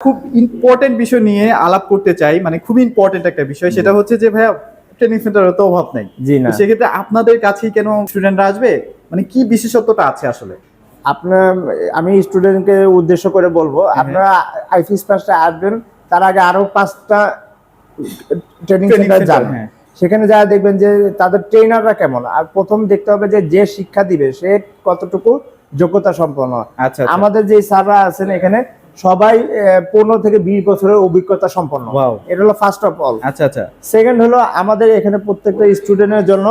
খুব ইম্পর্টেন্ট বিষয় নিয়ে আলাপ করতে চাই মানে খুব ইম্পর্টেন্ট একটা বিষয় সেটা হচ্ছে যে ভাইয়া ট্রেনিং সেন্টারের তো অভাব নাই। জি না। সেক্ষেত্রে আপনাদের কাছেই কেন স্টুডেন্টরা আসবে? মানে কি বিশেষত্বটা আছে আসলে? আপনার আমি স্টুডেন্টকে উদ্দেশ্য করে বলব। আপনারা আইফিস পাসটা আসবেন তার আগে আরও পাঁচটা ট্রেনিং সেন্টার যান। সেখানে যারা দেখবেন যে তাদের ট্রেনাররা কেমন আর প্রথম দেখতে হবে যে যে শিক্ষা দিবে সে কতটুকু যোগ্যতা সম্পন্ন। আচ্ছা। আমাদের যে স্যাররা আছেন এখানে সবাই পনেরো থেকে বিশ বছরের অভিজ্ঞতা সম্পন্ন. এটা হলো ফার্স্ট অফ অল আচ্ছা আচ্ছা। সেকেন্ড হলো আমাদের এখানে প্রত্যেকটা স্টুডেন্টের জন্য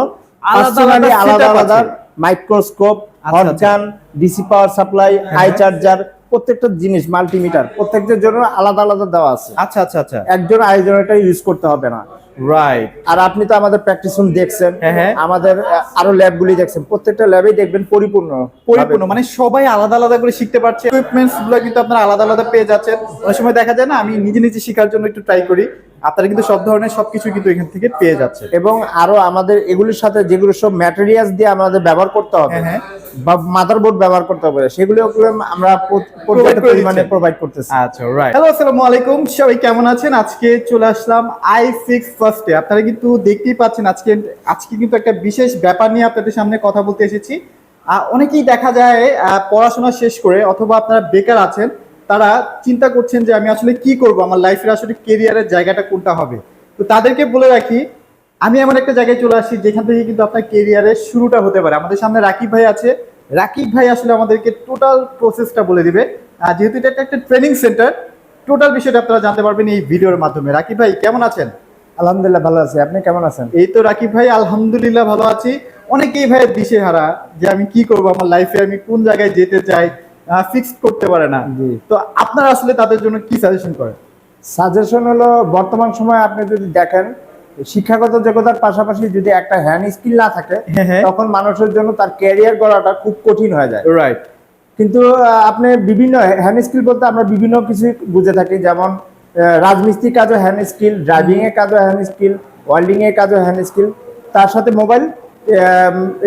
আলাদা আলাদা। Microscope hot gun DC power supply high charger প্রত্যেকটা জিনিস মাল্টিমিটার প্রত্যেকটার জন্য আলাদা আলাদা দেওয়া আছে। আচ্ছা আচ্ছা আচ্ছা। একজন আরেকজনেরটা ইউজ করতে হবে না। রাইট আর আপনি তো আমাদের প্র্যাকটিস রুম দেখছেন হ্যাঁ, হ্যাঁ। আমাদের আরও ল্যাবগুলি দেখছেন। প্রত্যেকটা ল্যাবেই দেখবেন পরিপূর্ণ পরিপূর্ণ মানে সবাই আলাদা আলাদা করে শিখতে পারছে। ইকুইপমেন্টসগুলো কিন্তু আপনারা আলাদা আলাদা পেয়ে যাচ্ছেন। অনেক সময় দেখা যায় না আমি নিজে নিজে শেখার জন্য একটু ট্রাই করি। আপনারা কিন্তু সব ধরনের সবকিছু কিন্তু এখান থেকে পেয়ে যাচ্ছে এবং আরও আমাদের এগুলির সাথে যেগুলো সব ম্যাটেরিয়ালস দিয়ে আমাদের ব্যবহার করতে হবে হ্যাঁ। বা মাদারবোর্ড ব্যবহার করতে হবে সেগুলো আমরা পর্যাপ্ত পরিমাণে প্রোভাইড করতেছি। আচ্ছা রাইট হ্যালো আসসালামু আলাইকুম সবাই কেমন আছেন? আজকে চলে আসলাম আই সিক্স ফার্স্টে আপনারা কিন্তু দেখতেই পাচ্ছেন আজকে আজকে কিন্তু একটা বিশেষ ব্যাপার নিয়ে আপনাদের সামনে কথা বলতে এসেছি। অনেকেই দেখা যায় পড়াশোনা শেষ করে অথবা আপনারা বেকার আছেন তারা চিন্তা করছেন যে আমি আসলে কি করব আমার লাইফের আসলে কেরিয়ারের জায়গাটা কোনটা হবে? তো তাদেরকে বলে রাখি আমি এমন একটা জায়গায় চলে আসি যেখান থেকে কিন্তু আপনার কেরিয়ারের শুরুটা হতে পারে। আমাদের সামনে রাকিব ভাই আছে রাকিব ভাই আসলে আমাদেরকে টোটাল প্রসেসটা বলে দিবে। আর যেহেতু এটা একটা- একটা ট্রেনিং সেন্টার টোটাল বিষয়টা আপনারা জানতে পারবেন এই ভিডিওর মাধ্যমে। রাকিব ভাই কেমন আছেন? আলহামদুলিল্লাহ ভালো আছি। আপনি কেমন আছেন? এই তো রাকিব ভাই আলহামদুলিল্লাহ ভালো আছি। অনেকেই ভাই দিশে হারা যে আমি কি করব আমার লাইফে আমি কোন জায়গায় যেতে চাই ফিক্স করতে পারে না। জি। তো আপনারা আসলে তাদের জন্য কি সাজেশন করেন? সাজেশন হলো বর্তমান সময়ে আপনি যদি দেখেন শিক্ষাগত যোগ্যতার পাশাপাশি যদি একটা হ্যান্ড স্কিল না থাকে হ্যাঁ, হ্যাঁ। তখন মানুষের জন্য তার ক্যারিয়ার গড়াটা খুব কঠিন হয়ে যায়। রাইট কিন্তু আপনি বিভিন্ন হ্যান্ড স্কিল বলতে আমরা বিভিন্ন কিছু বুঝে থাকি যেমন আহ, রাজমিস্ত্রি কাজও হ্যান্ড স্কিল ড্রাইভিং এর কাজও হ্যান্ড স্কিল ওয়েল্ডিং এর কাজও হ্যান্ড স্কিল তার সাথে মোবাইল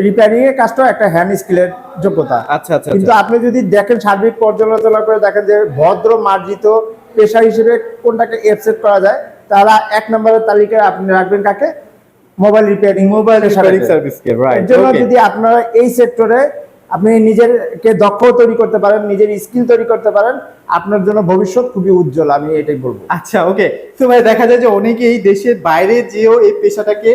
রিপেয়ারিং এর কাজটাও একটা হ্যান্ড স্কিলের যোগ্যতা। আচ্ছা আচ্ছা কিন্তু আপনি যদি দেখেন সার্বিক পর্যালোচনা করে দেখেন যে ভদ্র মার্জিত পেশা হিসেবে কোনটাকে এফসেট করা যায় তারা এক নম্বরের তালিকায় আপনি রাখবেন কাকে? Mobile repairing mobile repairing service কে এর রাইট জন্য যদি আপনারা এই সেক্টরে আপনি নিজেরকে দক্ষ তৈরি করতে পারেন নিজের স্কিল তৈরি করতে পারেন আপনার জন্য ভবিষ্যৎ খুবই উজ্জ্বল আমি এটাই বলব। আচ্ছা ওকে তো ভাই দেখা যায় যে অনেকেই দেশের বাইরে যেও এই পেশাটাকে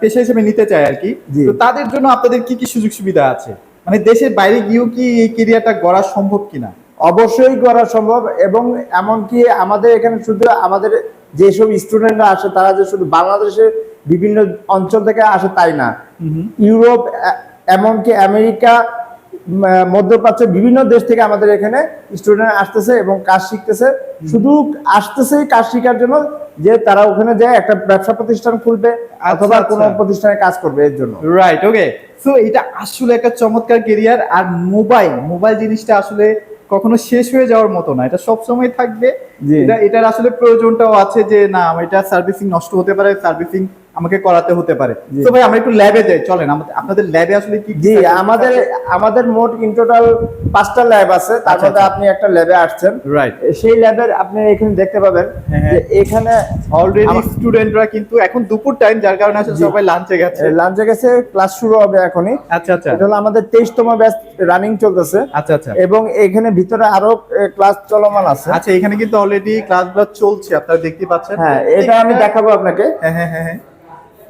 পেশা হিসেবে নিতে চায় আর কি। তো তাদের জন্য আপনাদের কি কি সুযোগ সুবিধা আছে? মানে দেশের বাইরে গিয়েও কি এই কেরিয়ারটা গড়া সম্ভব কিনা? অবশ্যই করা সম্ভব এবং এমনকি আমাদের এখানে শুধু আমাদের যেসব স্টুডেন্টরা আসে তারা যে শুধু বাংলাদেশের বিভিন্ন অঞ্চল থেকে আসে তাই না। ইউরোপ এমনকি আমেরিকা মধ্যপ্রাচ্যের বিভিন্ন দেশ থেকে আমাদের এখানে স্টুডেন্ট আসতেছে এবং কাজ শিখতেছে। শুধু আসতেছে কাজ শেখার জন্য যে তারা ওখানে যায় একটা ব্যবসা প্রতিষ্ঠান খুলবে অথবা আচ্ছা। কোনো প্রতিষ্ঠানে কাজ করবে এর জন্য। রাইট ওকে সো এটা আসলে একটা চমৎকার কেরিয়ার আর মোবাইল মোবাইল জিনিসটা আসলে কখনো শেষ হয়ে যাওয়ার মতো না এটা সবসময় থাকবে। এটা এটার আসলে প্রয়োজনটাও আছে যে না এটা সার্ভিসিং নষ্ট হতে পারে সার্ভিসিং আমাকে করাতে হতে পারে। তো ভাই আমরা একটু ল্যাবে যাই চলেন। আপনাদের ল্যাবে আসলে কি জি আমাদের আমাদের মোট ইন টোটাল পাঁচটা ল্যাব আছে। তার আচ্ছা, মধ্যে আচ্ছা। আপনি একটা ল্যাবে আসছেন। রাইট সেই ল্যাবের আপনি এখানে দেখতে পাবেন হ্যাঁ, হ্যাঁ। যে এখানে অলরেডি স্টুডেন্টরা কিন্তু এখন দুপুর টাইম যার কারণে আসলে সবাই লাঞ্চে গেছে। লাঞ্চে গেছে ক্লাস শুরু হবে এখনই। আচ্ছা আচ্ছা। এটা হলো আমাদের তেইশতম ব্যাচ রানিং চলতেছে। আচ্ছা আচ্ছা। এবং এখানে ভিতরে আরও ক্লাস চলমান আছে। আচ্ছা এখানে কিন্তু অলরেডি ক্লাসগুলো চলছে আপনারা দেখতে পাচ্ছেন। হ্যাঁ এটা আমি দেখাবো আপনাকে। হ্যাঁ হ্যাঁ হ্যাঁ হ্যাঁ।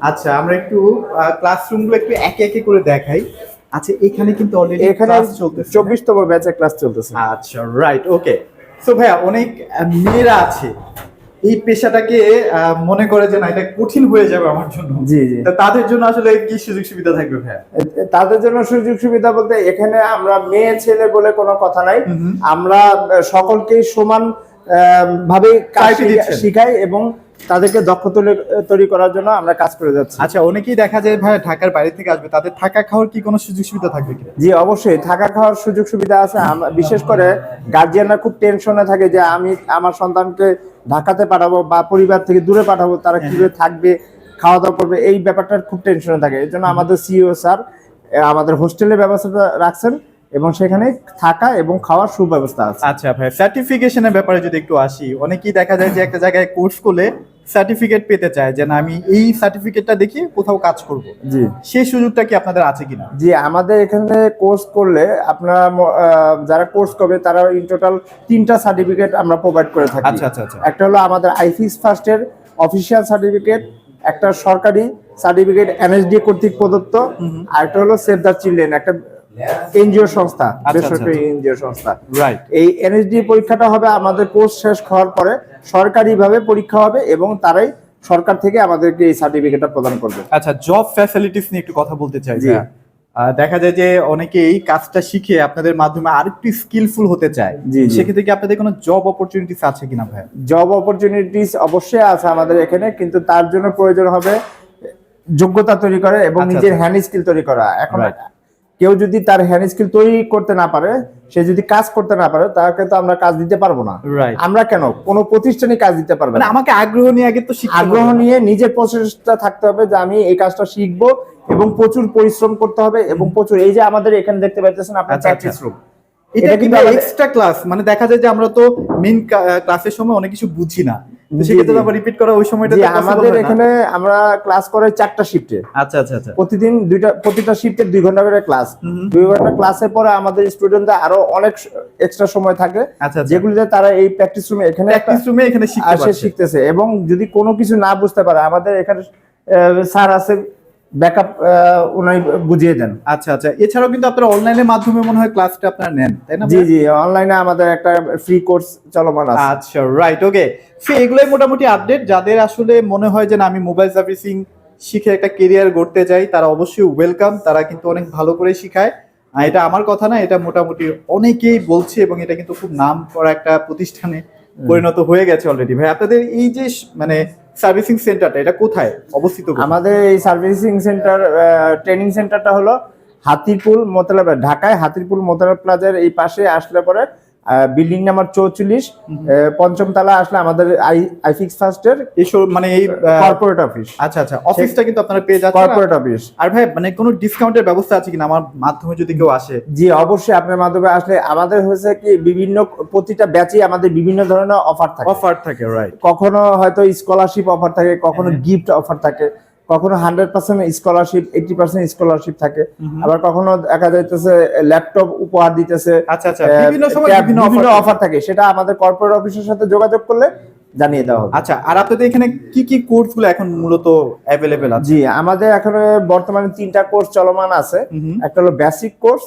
আচ্ছা আমরা একটু ক্লাসরুমগুলো একটু একে একে করে দেখাই। আচ্ছা এখানে কিন্তু অলরেডি এখানে চলতেছে। চব্বিশতম ব্যাচে ক্লাস চলতেছে। আচ্ছা রাইট ওকে সো ভাইয়া অনেক মেয়েরা আছে। এই পেশাটাকে মনে করে যে না এটা কঠিন হয়ে যাবে আমার জন্য। জি জি। তা তাদের জন্য আসলে কি সুযোগ সুবিধা থাকবে ভাইয়া? তাদের জন্য সুযোগ সুবিধা বলতে এখানে আমরা মেয়ে ছেলে বলে কোনো কথা নাই। আমরা সকলকেই সমান ভাবে শিখাই এবং তাদেরকে দক্ষ তৈরি- করার জন্য আমরা কাজ করে যাচ্ছি। আচ্ছা অনেকেই দেখা যায় ভাই ঢাকার বাইরে থেকে আসবে তাদের থাকা খাওয়ার কি কোনো সুযোগ সুবিধা থাকবে কিনা? জি অবশ্যই। থাকা খাওয়ার সুযোগ সুবিধা আছে। বিশেষ করে গার্জিয়ানরা খুব টেনশনে থাকে যে আমি আমার সন্তানকে ঢাকাতে পাঠাবো বা পরিবার থেকে দূরে পাঠাবো তারা কীভাবে থাকবে খাওয়া দাওয়া করবে এই ব্যাপারটার খুব টেনশনে থাকে। এই জন্য আমাদের সিইও স্যার আমাদের হোস্টেলের ব্যবস্থাটা রাখছেন। এবং সেখানে থাকা এবং খাওয়ার সুব্যবস্থা আছে। আচ্ছা ভাই সার্টিফিকেশনের ব্যাপারে যদি একটু আসি অনেকেই দেখা যায় যে একটা জায়গায় কোর্স করলে সার্টিফিকেট পেতে চায় যে না আমি এই সার্টিফিকেটটা দেখি কোথাও কাজ করব। জি। সেই সুযোগটা কি আপনাদের আছে কিনা? জি আমাদের এখানে কোর্স করলে আপনারা যারা কোর্স করবে তারা ইন টোটাল তিনটা সার্টিফিকেট আমরা প্রোভাইড করে থাকি। আচ্ছা আচ্ছা আচ্ছা। একটা হলো আমাদের আইফিস ফার্স্টের অফিসিয়াল সার্টিফিকেট একটা সরকারি সার্টিফিকেট এনএসডি কর্তৃক প্রদত্ত আর একটা হলো সেভ দ্য চিলড্রেন একটা এনজিও সংস্থা আচ্ছা, বেসরকারি এনজিও সংস্থা। রাইট এই এনএসডি পরীক্ষাটা হবে আমাদের কোর্স শেষ হওয়ার পরে সরকারিভাবে পরীক্ষা হবে এবং তারাই সরকার থেকে আমাদেরকে এই সার্টিফিকেটটা প্রদান করবে। আচ্ছা জব ফ্যাসিলিটিস নিয়ে একটু কথা বলতে চাই যে, দেখা যায় যে অনেকে এই কাজটা শিখে আপনাদের মাধ্যমে আরেকটু স্কিলফুল হতে চায়। সেক্ষেত্রে কি আপনাদের কোনো জব অপরচুনিটিস আছে কিনা ভাই জব অপরচুনিটিস অবশ্যই আছে আমাদের এখানে কিন্তু তার জন্য প্রয়োজন হবে যোগ্যতা তৈরি করে এবং আচ্ছা, নিজের আচ্ছা। হ্যান্ড স্কিল তৈরি করা। এখন. কেউ যদি তার হ্যান্ড স্কিল তৈরি করতে না পারে সে যদি কাজ করতে না পারে তাকে তো আমরা কাজ দিতে পারব না। আমরা কেন? কোনো প্রতিষ্ঠানে কাজ দিতে পারবে মানে না। আমাকে আগ্রহ নিয়ে আগে তো আগ্রহ নিয়ে নিজের প্রচেষ্টা থাকতে হবে যে আমি এই কাজটা শিখব এবং প্রচুর পরিশ্রম করতে হবে এবং প্রচুর এই যে আমাদের এখানে দেখতে পাচ্ছেন আপনার আচ্ছা, আচ্ছা। এটা এটা কিন্তু এক্সট্রা ক্লাস মানে দেখা যায় যে আমরা তো মেইন ক্লাসের সময় অনেক কিছু বুঝি না। সেক্ষেত্রে আবার রিপিট করা ওই সময়টা আমাদের এখানে আমরা ক্লাস করে চারটা শিফটে আচ্ছা আচ্ছা আচ্ছা। প্রতিদিন দুইটা প্রতিটা শিফটে দুই ঘণ্টা করে ক্লাস দুই ঘণ্টা ক্লাসের পরে আমাদের স্টুডেন্টদের আরও অনেক এক্সট্রা সময় থাকে। যেগুলিতে তারা এই প্র্যাকটিস রুমে এখানে প্র্যাকটিস রুমে এখানে শিখতে আসে শিখতেছে। এবং যদি কোনো কিছু না বুঝতে পারে আমাদের এখানে স্যার আছে ব্যাকআপ উনি বুঝিয়ে দেন। আচ্ছা আচ্ছা। এছাড়াও কিন্তু আপনারা অনলাইনের মাধ্যমে মনে হয় ক্লাসটা আপনারা নেন তাই না জি জি অনলাইনে আমাদের একটা ফ্রি কোর্স চলমান আছে। আচ্ছা রাইট ওকে সো এগুলোই মোটামুটি আপডেট যাদের আসলে মনে হয় যে না আমি মোবাইল সার্ভিসিং শিখে একটা কেরিয়ার গড়তে চাই তারা অবশ্যই ওয়েলকাম তারা কিন্তু অনেক ভালো করে শিখায়। এটা আমার কথা না এটা মোটামুটি অনেকেই বলছে এবং এটা কিন্তু খুব নাম করা একটা প্রতিষ্ঠানে পরিণত হয়ে গেছে অলরেডি ভাই আপনাদের এই যে মানে সার্ভিসিং সেন্টারটা, এটা কোথায় অবস্থিত? আমাদের এই সার্ভিসিং সেন্টার ট্রেনিং সেন্টারটা হলো হাতিরপুল মোতলা ঢাকায় হাতিরপুল মোতলা প্লাজার এই পাশে আসলে পরে বিল্ডিং নাম্বার চৌচল্লিশ পঞ্চম তলা আসলে আমাদের আইফিক্স ফার্স্টের মানে এই কর্পোরেট অফিস আচ্ছা আচ্ছা অফিসটা কিন্তু আপনারা পেয়ে যাচ্ছেন। কর্পোরেট অফিস আর ভাই মানে কোনো ডিসকাউন্টের ব্যবস্থা আছে কিনা? আমার মাধ্যমে যদি কেউ আসে। জি অবশ্যই আপনার মাধ্যমে আসলে আমাদের হয়েছে কি বিভিন্ন প্রতিটা ব্যাচে আমাদের বিভিন্ন ধরনের অফার থাকে। অফার থাকে রাইট কখনো হয়তো স্কলারশিপ অফার থাকে কখনো গিফট অফার থাকে। কখনো hundred percent scholarship eighty percent scholarship থাকে। আবার কখনো দেখা যাইতেছে ল্যাপটপ উপহার দিতেছে আচ্ছা আচ্ছা। বিভিন্ন অফার থাকে। সেটা আমাদের কর্পোরেট অফিসের সাথে যোগাযোগ করলে জানিয়ে দেওয়া হবে। আচ্ছা আর আপনাদের এখানে কি কি কোর্সগুলো এখন মূলত অ্যাভেলেবেল আছে? জি আমাদের এখানে বর্তমানে তিনটা কোর্স চলমান আছে। একটা হলো বেসিক কোর্স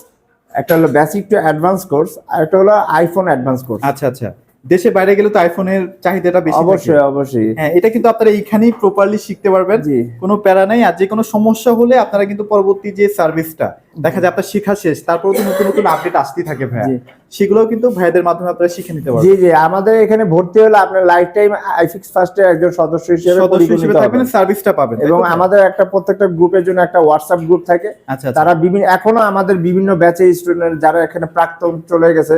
একটা হলো বেসিক টু অ্যাডভান্স কোর্স আর একটা হলো আইফোন অ্যাডভান্স কোর্স আচ্ছা আচ্ছা। দেশে বাইরে গেলে তো আইফোনের চাহিদাটা বেশি অবশ্যই অবশ্যই। হ্যাঁ এটা কিন্তু আপনারা এইখানেই প্রপারলি শিখতে পারবেন। কোনো প্যারা নাই। আর যে কোনো সমস্যা হলে আপনারা কিন্তু পরবর্তী যে সার্ভিসটা দেখা যায় আপনার শেখা শেষ তারপর তো নতুন নতুন আপডেট আসতেই থাকে ভাইয়া। সেগুলোও কিন্তু ভাইদের মাধ্যমে আপনারা শিখে নিতে পারবেন। জি জি। আমাদের এখানে ভর্তি হলে আপনার লাইফ টাইম আইফিক্স ফার্স্টের একজন সদস্য হিসেবে সদস্য হিসেবে থাকবেন। সার্ভিসটা পাবেন এবং আমাদের একটা প্রত্যেকটা গ্রুপের জন্য একটা হোয়াটসঅ্যাপ গ্রুপ থাকে। আচ্ছা আচ্ছা। তারা বিভিন্ন এখনও আমাদের বিভিন্ন ব্যাচে স্টুডেন্ট যারা এখানে প্রাক্তন চলে গেছে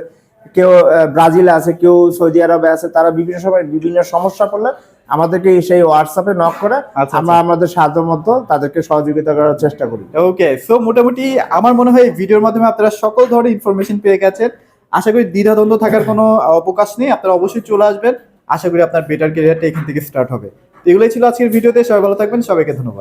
কেউ ব্রাজিলে আছে কেউ সৌদি আরবে আছে তারা বিভিন্ন সময় বিভিন্ন সমস্যা পড়লে আমাদেরকে সেই হোয়াটসঅ্যাপে নক করে আচ্ছা, আমরা আমাদের সাধ্য মতো তাদেরকে সহযোগিতা করার চেষ্টা করি। ওকে সো মোটামুটি আমার মনে হয় এই ভিডিওর মাধ্যমে আপনারা সকল ধরনের ইনফরমেশন পেয়ে গেছেন। আশা করি দ্বিধাদ্বন্দ্ব থাকার কোনো অবকাশ নেই। আপনারা অবশ্যই চলে আসবেন। আশা করি আপনার বেটার ক্যারিয়ারটা এখান থেকে স্টার্ট হবে। এগুলোই ছিল আজকের ভিডিওতে। সবাই ভালো থাকবেন। সবাইকে ধন্যবাদ।